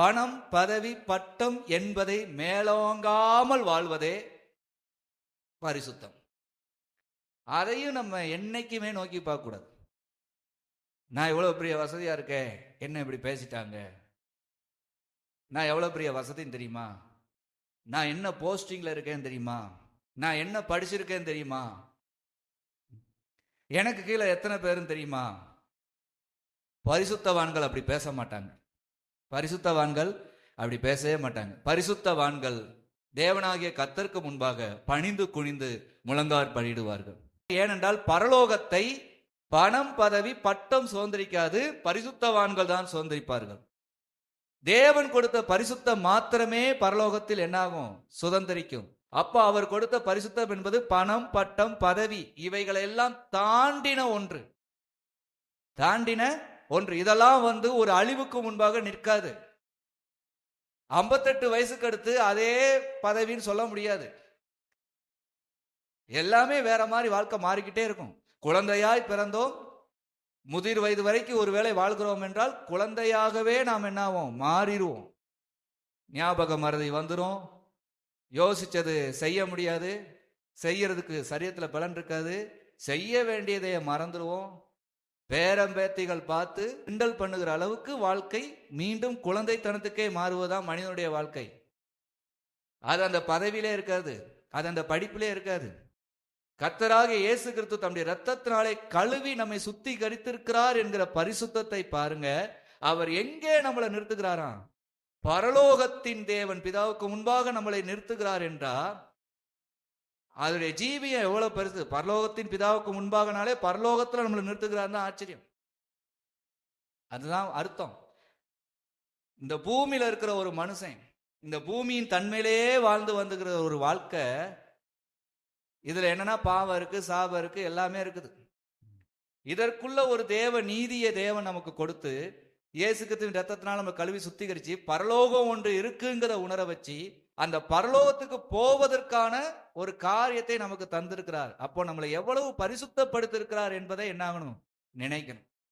பணம் பதவி பட்டம் என்பதை மேலோங்காமல் வாழ்வதே பரிசுத்தம். அதையும் நம்ம என்னைக்குமே நோக்கி பார்க்க கூடாது. நான் எவ்வளவு பெரிய வசதியா இருக்கேன்? என்ன இப்படி பேசிட்டாங்க? நான் எவ்வளவு பெரிய வசதின்னு தெரியுமா? நான் என்ன போஸ்டிங்ல இருக்கேன்னு தெரியுமா? நான் என்ன படிச்சிருக்கேன்னு தெரியுமா? எனக்கு கீழே எத்தனை பேருன்னு தெரியுமா? பரிசுத்தவான்கள் அப்படி பேச மாட்டாங்க. பரிசுத்தவான்கள் அப்படி பேசவே மாட்டாங்க. பரிசுத்தவான்கள் தேவனாகிய கத்தருக்கு முன்பாக பணிந்து குனிந்து முழங்கார் பணிடுவார்கள் ஏனென்றால் பரலோகத்தை பணம் பதவி பட்டம் சுதந்திரிக்காது பரிசுத்தவான்கள் தான் சுதந்திரிப்பார்கள். தேவன் கொடுத்த பரிசுத்தம் மாத்திரமே பரலோகத்தில் என்னாகும்? சுதந்திரிக்கும். அப்ப அவர் கொடுத்த பரிசுத்தம் என்பது பணம் பட்டம் பதவி இவைகளை எல்லாம் தாண்டின ஒன்று. தாண்டின ஒன்று இதெல்லாம் வந்து ஒரு அழிவுக்கு முன்பாக நிற்காது. ஐம்பத்தெட்டு வயசுக்கு அடுத்து அதே பதவின்னு சொல்ல முடியாது. எல்லாமே வேற மாதிரி வாழ்க்கை மாறிக்கிட்டே இருக்கும். குழந்தையாய் பிறந்தோம். முதிர் வயது வரைக்கும் ஒருவேளை வாழ்கிறோம் என்றால் குழந்தையாகவே நாம் என்னாவோம் மாறிடுவோம். ஞாபக மறதி வந்துடும் யோசிச்சது செய்ய முடியாது. செய்யறதுக்கு சரியத்தில் பலன் இருக்காது. செய்ய வேண்டியதை மறந்துடுவோம். பேரம்பேத்திகள் பார்த்து கிண்டல் பண்ணுகிற அளவுக்கு வாழ்க்கை மீண்டும் குழந்தைத்தனத்துக்கே மாறுவதுதான் மனிதனுடைய வாழ்க்கை? அது அந்த பதவியிலே இருக்காது. அது அந்த படிப்பிலே இருக்காது. கத்தராக இயேசு கிறிஸ்து தம்முடைய ரத்தத்தினாலே கழுவி நம்மை சுத்திகரித்திருக்கிறார் என்கிற பரிசுத்தத்தை பாருங்க. அவர் எங்கே நம்மளை நிறுத்துகிறாராம்? பரலோகத்தின் தேவன் பிதாவுக்கு முன்பாக நம்மளை நிறுத்துகிறார் என்றால் அதனுடைய ஜீவியம் எவ்வளவு பெருசு? பரலோகத்தின் பிதாவுக்கு முன்பாகனாலே பரலோகத்துல நம்மளை நிறுத்துகிறார் ஆச்சரியம். அதுதான் அர்த்தம். இந்த பூமியில இருக்கிற ஒரு மனுஷன் இந்த பூமியின் தன்மையிலேயே வாழ்ந்து வந்துகிற ஒரு வாழ்க்கை இதுல என்னன்னா பாவம் இருக்கு சாபம் இருக்கு எல்லாமே இருக்குது. இதற்குள்ள ஒரு தேவ நீதிய தேவன் நமக்கு கொடுத்து இயேசுக்கத்தின் ரத்தத்தினால் நம்ம கழுவி சுத்திகரிச்சு பரலோகம் ஒன்று இருக்குங்கிற உணர வச்சு அந்த பரலோகத்துக்கு போவதற்கான ஒரு காரியத்தை நமக்கு தந்திருக்கிறார். அப்போ நம்மளை எவ்வளவு பரிசுத்தப்படுத்திருக்கிறார் என்பதை என்னாகணும்? நினைக்கணும்.